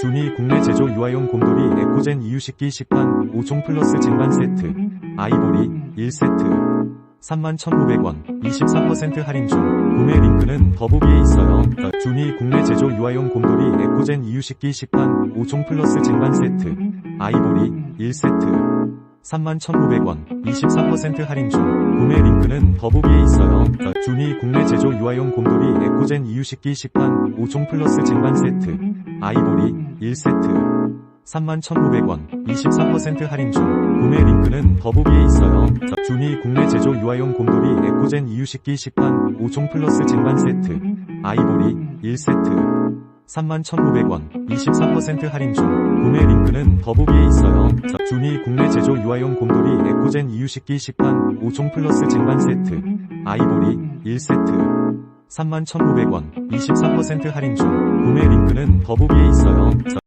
주니 국내 제조 유아용 곰돌이 에코젠 이유식기 식판 5종 플러스 쟁반 세트 아이보리 1세트 31,900원 23% 할인 중 구매 링크는 더보기에 있어요. 주니 국내 제조 유아용 곰돌이 에코젠 이유식기 식판 5종 플러스 쟁반 세트 아이보리 1세트 31,900원 23% 할인 중 구매 링크는 더보기에 있어요. 주니 국내 제조 유아용 곰돌이 에코젠 이유식기 식판 5종 플러스 쟁반 세트 아이보리 1세트 31,900원 23% 할인 중 구매 링크는 더보기에 있어요. 주니 국내 제조 유아용 곰돌이 에코젠 이유식기 식판 5종 플러스 쟁반 세트 아이보리 1세트 31,900원 23% 할인 중 구매 링크는 더보기에 있어요. 주니 국내 제조 유아용 곰돌이 에코젠 이유식기 식판 5종 플러스 쟁반 세트 아이보리 1세트 31,900원 23% 할인 중 구매 링크는 더보기에 있어요.